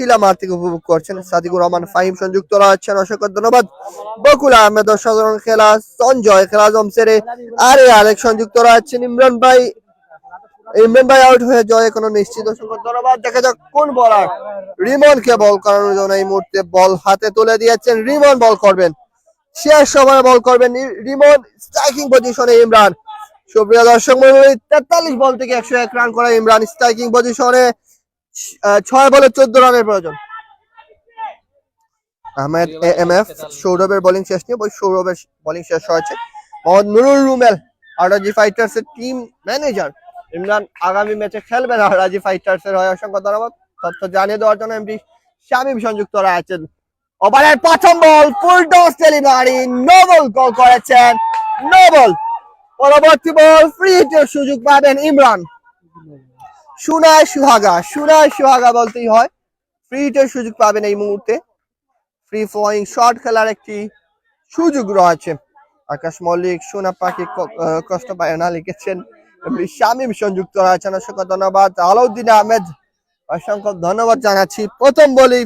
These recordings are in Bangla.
টিলা মার উপভোগ করছেন। সাদিকুর রহমান, ফাহিম সংযুক্ত রয়েছেন। অসংখ্য ধন্যবাদ। বকুল আহমেদ, অসাধারণ খেলা, সঞ্জয়, খেলা জমসেরে। আরে আরেক সংযুক্ত রয়েছেন ইমরান ভাই। ইমরান ভাই আউট হয়ে জয় কোনো নিশ্চিত। অসংখ্য ধন্যবাদ। দেখা যাক কোন বলার। রিমন কে বল করানোর জন্য এই মুহূর্তে বল হাতে তুলে দিয়েছেন। রিমন বল করবেন। শেষ সময় বল করবেন রিমন। স্ট্রাইকিং পজিশনে ইমরান। সুপ্রিয় দর্শক তেতাল্লিশ বল থেকে একশো এক রান করা ইমরান স্ট্রাইকিং পজিশনে ছয় বলে চোদ্দ রানের প্রয়োজন। আহমেদ এম এফ সৌরভের বোলিং শেষ নিয়ে ওই সৌরভের বোলিং শেষ হয়েছে। মোহাম্মদ নুরুল রুমেল আরজি ফাইটার্স এর টিম ম্যানেজার ইমরান আগামী ম্যাচে খেলবেন আরজি ফাইটার্স এর হয়ে অসংখ্য ধন্যবাদ। তথ্য জানিয়ে দেওয়ার জন্য এমডি শামীম সংযুক্ত রয়েছেন ওভারের প্রথম ball full toss delivery, no ball গোল করেছেন নোবল। পরবর্তী বল ফ্রি হিটের সুযোগ পাবেন ইমরান। সুনায় সুহাগা সুনায় সুহাগা বলতেই হয়। ফ্রি হিটের সুযোগ পাবেন এই মুহূর্তে। ফ্রি ফ্লোয়িং শর্ট খেলার একটি সুযোগ রয়েছে। আকাশ মল্লিক, সোনা পাখি, ক- কষ্ট পায় না লিখেছেন শামীম সংযুক্ত রয়েছেন। অসংখ্য ধন্যবাদ। আলাউদ্দিন আহমেদ, অসংখ্য ধন্যবাদ জানাচ্ছি। প্রথম বলি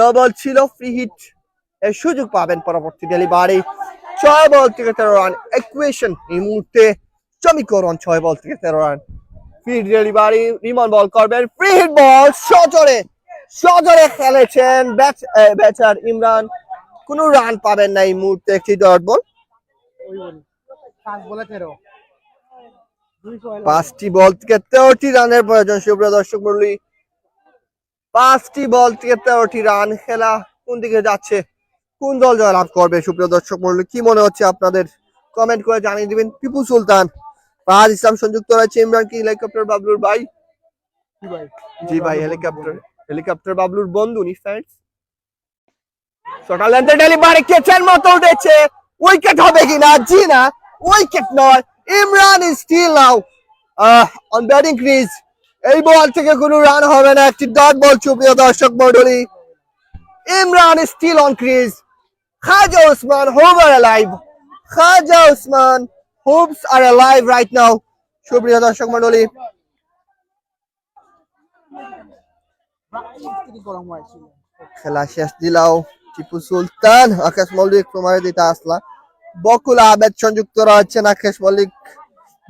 নবল ছিল ফ্রি হিট এর সুযোগ পাবেন পরবর্তী ডেলিভারি ছয় বল থেকে তেরো রান একুয়েশন এই মুহূর্তে সমীকরণ ছয় বল থেকে তেরো run free delivery Rimon ball করবেন ফ্রি হিট বল, সজরে সজরে খেলেছেন ব্যাট ব্যাটার ইমরান। কোনো রান পাবেন না এই মুহূর্তে একটি ডট বল। পাঁচটি বল থেকে তেরোটি রানের প্রয়োজন। সুপ্রিয় দর্শক মন্ডলী পাঁচটি বল থেকে তেরোটি রান খেলা কোন দিকে যাচ্ছে, কোন দল জয়লাভ করবে? সুপ্রিয় দর্শক মন্ডলী কি মনে হচ্ছে আপনাদের? কমেন্ট করে জানিয়ে দিবেন। টিপু সুলতান ফাহাদ ইসলাম সংযুক্ত রয়েছে ইমরান কি হেলিকপ্টার বাবলুর ভাই? জি ভাই। হেলিকপ্টার হেলিকপ্টার বাবলুর বন্ধু। নি ফ্রেন্ডস সকাল ডেলিভারি কেচের মতো উঠেছে। উইকেট হবে কিনা? জি না উইকেট নয়। Imran is still now on batting crease এই বল থেকে কোনো রান হবে না। একটি ডট বল সুপ্রিয় দর্শক মন্ডলী Imran is still on crease Khawaja Usman hover alive Khawaja Usman hopes are alive right now সুপ্রিয় দর্শক মন্ডলী খেলা শেষ দিলাও টিপু সুলতান। আকাশ মল্লিক তোমার দিতে আসলা। বকুল আহমেদ সংযুক্ত রয়েছেন আকাশ মল্লিক।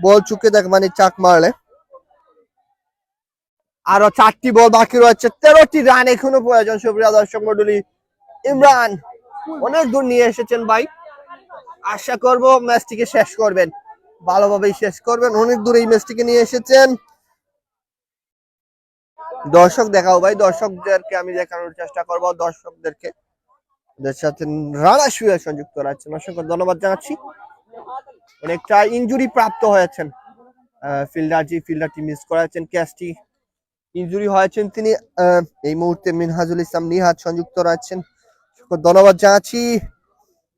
বল চুকে দেখ মানে চাক মারলে। আরও চারটি বল বাকি রয়েছে। তেরোটি রান এখনও প্রয়োজন সুপ্রিয়া দর্শক মন্ডলী ইমরান, অনেক দূর নিয়ে এসেছেন ভাই। আশা করব ম্যাচটিকে শেষ করবেন। ভালোভাবেই শেষ করবেন। অনেক দূর এই ম্যাচটিকে নিয়ে এসেছেন। দর্শক দেখাও ভাই, দর্শকদেরকে আমি দেখানোর চেষ্টা করব। দর্শকদেরকে সাথে রানা শুয়ে সংযুক্ত রয়েছেন অসংখ্য ধন্যবাদ জানাচ্ছি। অনেকটা ইনজুরি প্রাপ্ত হয়েছেন ফিল্ডার জি ফিল্ডারটি মিস করেছেন, ক্যাচটি ইনজুরি হয়েছেন তিনি এই মুহূর্তে মিনহাজুল ইসলাম নিহাত সংযুক্ত রয়েছেন ধন্যবাদ জানাচ্ছি।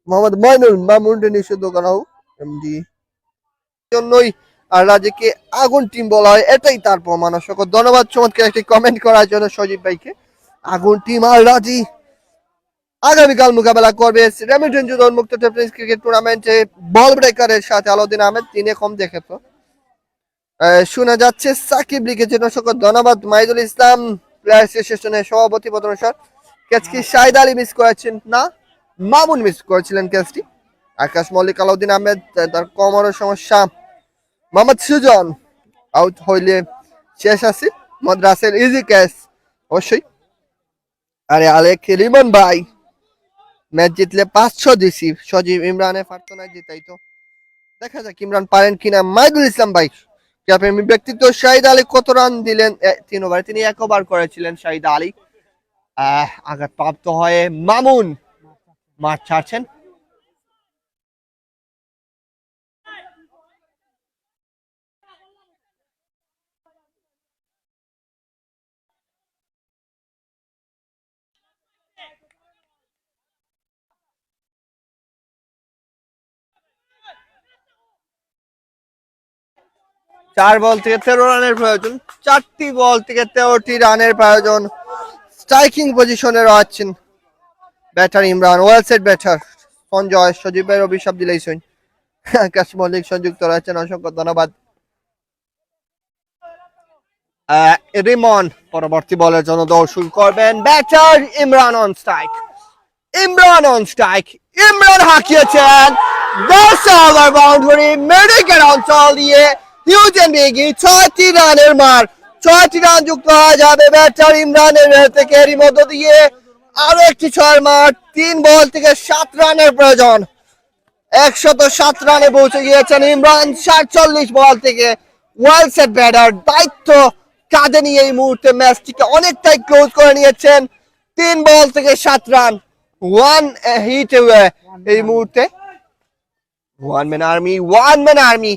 মোহাম্মদ মইনুল মামুন নিষিদ্ধ করাও এমডি। জন্যই আর রাজেকে আগুন টিম বলা হয়, এটাই তার প্রমাণ। অসংখ্য ধন্যবাদ চমৎকার একটি কমেন্ট করার জন্য সজীব ভাইকে। আগুন টিম আর রাজি আগামীকাল মোকাবেলা করবে। রেমিটেন যুদ্ধ মুক্ত টেনিস ক্রিকেট টুর্নামেন্টে বল ব্রেকারের সাথে আলাউদ্দিন আহমেদ, তিনে কম দেখে তো। শোনা যাচ্ছে সাকিব লিখেছেন অসংখ্য ধন্যবাদ। মাইদুল ইসলাম প্লেয়ার অ্যাসোসিয়েশনের সভাপতি পদনুসার ক্যাচকি শাহিদ আলী মিস করেছেন না? মামুন মিস করেছিলেন ক্যাচটি আকাশ মল্লিক আলাউদ্দিন আহমেদ তার কোমরের সমস্যা। মোহাম্মদ সুজন আউট হইলে শেষ আছে। মোহাম্মদ রাসেল ইজি ক্যাচ অবশ্যই। আরে আলেক, রিমন ভাই ম্যাচ জিতলে পাঁচশো দিছি সজীব ইমরানে পারতো না জিতাই তো। দেখা যাক ইমরান পারেন কিনা। মাইদুল ইসলাম ভাই ক্যাপ্টেন ব্যক্তিত্ব শাহিদ আলী কত রান দিলেন? তিন ওভার তিনি এক ওভার করেছিলেন শাহিদ আলী। আঘাত প্রাপ্ত হয়ে মামুন। মাঠ ছাড়ছেন। চার বল থেকে তেরো রানের প্রয়োজন, চারটি বল থেকে তেরোটি রানের প্রয়োজন। স্ট্রাইকিং পজিশনে রয়েছেন। Batter Imran well set batter Sanjay সজীবের অভিশাপ দিলেই সইন আকাশ মল্লিক সংযুক্ত রয়েছেন অসংখ্য ধন্যবাদ রিমন পরবর্তী বলের জন্য দৌড় শুরু করবেন batter Imran on strike Imran on strike Imran হাঁকিয়েছেন দশ ওভার বাউন্ডারি মেডিকেল অঞ্চল দিয়ে হিউজেন বেগি ছয়টি রানের মার ছয়টি রান যুক্ত হয়ে যাবে ব্যাটার ইমরানের থেকে এরই মধ্য দিয়ে আরও একটি ছয়ের মার তিন বল থেকে সাত রানের প্রয়োজন। একশত সাত রানে পৌঁছে গিয়েছেন ইমরান, সাতচল্লিশ বল থেকে ওয়েল সেট ব্যাটার। দায়িত্ব কাঁধে নিয়ে এই মুহূর্তে ম্যাচটিকে অনেকটাই ক্লোজ করে নিয়েছেন। তিন বল থেকে সাত রান, ওয়ান হিট এই মুহূর্তে one man army, one man army,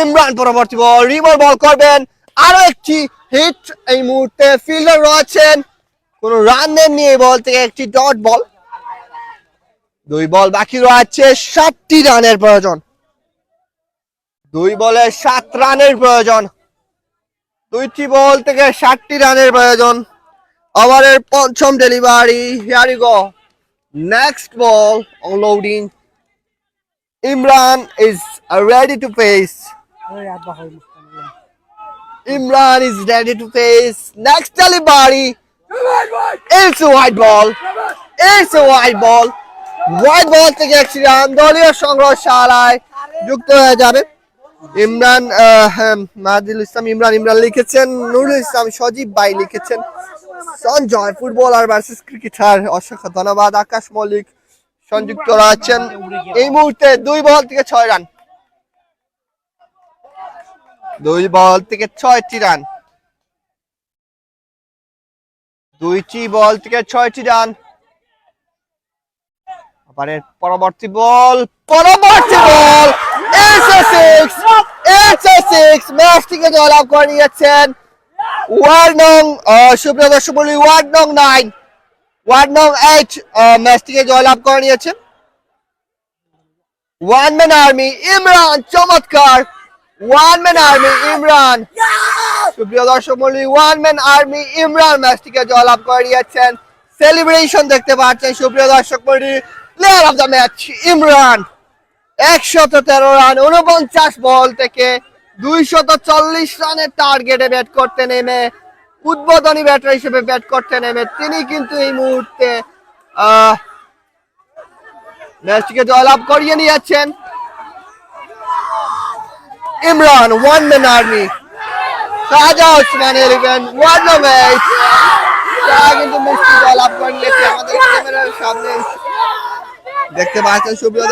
Imran পরবর্তী বল রিমোট বল করবেন। আরও একটি হিট এই মুহূর্তে ফিল্ডার রয়েছেন কোন রান নেননি এই বল থেকে একটি ডট বল দুই বল বাকি রয়েছে সাতটি রানের প্রয়োজন। দুই বলে সাত রানের প্রয়োজন। দুইটি বল থেকে সাতটি রানের প্রয়োজন। ওভারের পঞ্চম delivery here we go next ball unloading Imran is ready to face Imran is ready হয় face Imran is It's a white ball. It's a white ball. White ball থেকে একটি রান দলীয় সংগ্রহশালায় যুক্ত হয়ে যাবে। ইমরান হ্যাঁ, মাহাদিল ইসলাম ইমরান ইমরান লিখেছেন নুরুল ইসলাম সজীব ভাই লিখেছেন। সঞ্জয় ফুটবলার ভার্সেস ক্রিকেটার অসংখ্য ধন্যবাদ। আকাশ মল্লিক সংযুক্ত রয়েছেন। এই মুহূর্তে দুই বল থেকে ছয় রান। দুই বল থেকে ছয়টি রান। দুইটি বল থেকে ছয়টি রান। পরবর্তী বল পরবর্তী বল। জয়লাভ করে নিয়েছেন। ওয়ার্ড সুপ্রিয় ওয়ার্ড নং ওয়ার্ড জয়লাভ করে নিয়েছেন। ওয়ান ম্যান আর্মি ইমরান চমৎকার। ওয়ান ম্যান আর্মি ইমরান সুপ্রিয় দর্শক মন্ডলী ওয়ান ম্যান আর্মি ইমরান ম্যাচটিকে জয়লাভ করে নিয়েছেন সেলিব্রেশন দেখতে পাচ্ছেন সুপ্রিয় দর্শক মন্ডলী। Player of the match Imran একশত তেরো রান উনপঞ্চাশ বল থেকে দুইশত চল্লিশ রানের টার্গেটে ব্যাট করতে নেমে, উদ্বোধনী ব্যাটার হিসেবে ব্যাট করতে নেমে। তিনি কিন্তু এই মুহূর্তে ম্যাচটিকে জয়লাভ করিয়ে নিয়েছেন। ইমরান ওয়ান ম্যান আর্মি রাজা ওসমান এলিভেন ওয়ান ম্যাচ তারা কিন্তু ম্যাচটি জয়লাভ করে নিয়েছে আমাদের ক্যামেরার সামনে। দেখতে পাচ্ছেন সুপ্রিয়